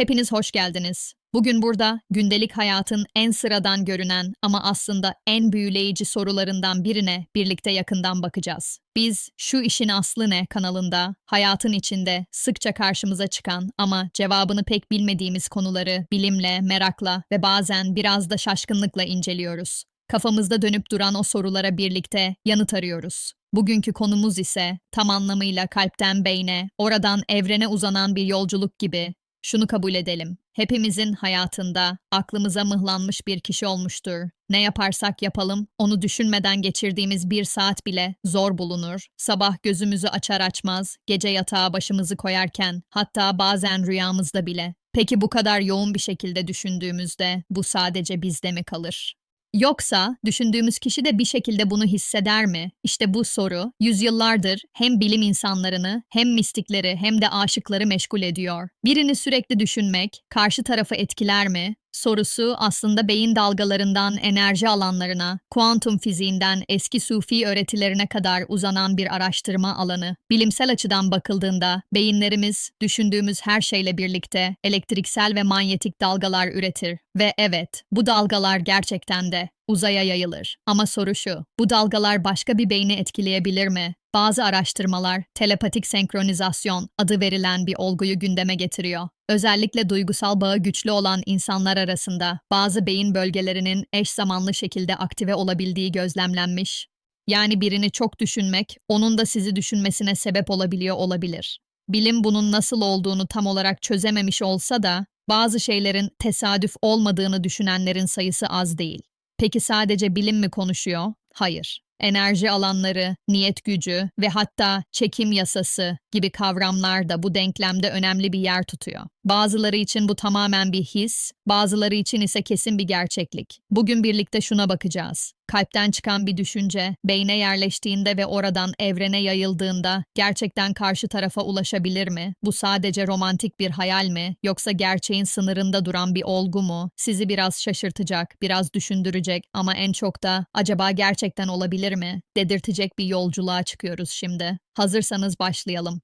Hepiniz hoş geldiniz. Bugün burada gündelik hayatın en sıradan görünen ama aslında en büyüleyici sorularından birine birlikte yakından bakacağız. Biz Şu İşin Aslı Ne kanalında hayatın içinde sıkça karşımıza çıkan ama cevabını pek bilmediğimiz konuları bilimle, merakla ve bazen biraz da şaşkınlıkla inceliyoruz. Kafamızda dönüp duran o sorulara birlikte yanıt arıyoruz. Bugünkü konumuz ise tam anlamıyla kalpten beyne, oradan evrene uzanan bir yolculuk gibi. Şunu kabul edelim. Hepimizin hayatında aklımıza mıhlanmış bir kişi olmuştur. Ne yaparsak yapalım, onu düşünmeden geçirdiğimiz bir saat bile zor bulunur. Sabah gözümüzü açar açmaz, gece yatağa başımızı koyarken, hatta bazen rüyamızda bile. Peki bu kadar yoğun bir şekilde düşündüğümüzde bu sadece bizde mi kalır? Yoksa düşündüğümüz kişi de bir şekilde bunu hisseder mi? İşte bu soru yüzyıllardır hem bilim insanlarını hem mistikleri hem de aşıkları meşgul ediyor. Birini sürekli düşünmek karşı tarafı etkiler mi? Sorusu aslında beyin dalgalarından enerji alanlarına, kuantum fiziğinden eski sufi öğretilerine kadar uzanan bir araştırma alanı. Bilimsel açıdan bakıldığında beyinlerimiz düşündüğümüz her şeyle birlikte elektriksel ve manyetik dalgalar üretir ve evet, bu dalgalar gerçekten de uzaya yayılır. Ama soru şu, bu dalgalar başka bir beyni etkileyebilir mi? Bazı araştırmalar telepatik senkronizasyon adı verilen bir olguyu gündeme getiriyor. Özellikle duygusal bağı güçlü olan insanlar arasında bazı beyin bölgelerinin eş zamanlı şekilde aktive olabildiği gözlemlenmiş. Yani birini çok düşünmek, onun da sizi düşünmesine sebep olabiliyor olabilir. Bilim bunun nasıl olduğunu tam olarak çözememiş olsa da bazı şeylerin tesadüf olmadığını düşünenlerin sayısı az değil. Peki sadece bilim mi konuşuyor? Hayır. Enerji alanları, niyet gücü ve hatta çekim yasası gibi kavramlar da bu denklemde önemli bir yer tutuyor. Bazıları için bu tamamen bir his, bazıları için ise kesin bir gerçeklik. Bugün birlikte şuna bakacağız. Kalpten çıkan bir düşünce, beyne yerleştiğinde ve oradan evrene yayıldığında gerçekten karşı tarafa ulaşabilir mi? Bu sadece romantik bir hayal mi? Yoksa gerçeğin sınırında duran bir olgu mu? Sizi biraz şaşırtacak, biraz düşündürecek ama en çok da acaba gerçekten olabilir mi? Dedirtecek bir yolculuğa çıkıyoruz şimdi. Hazırsanız başlayalım.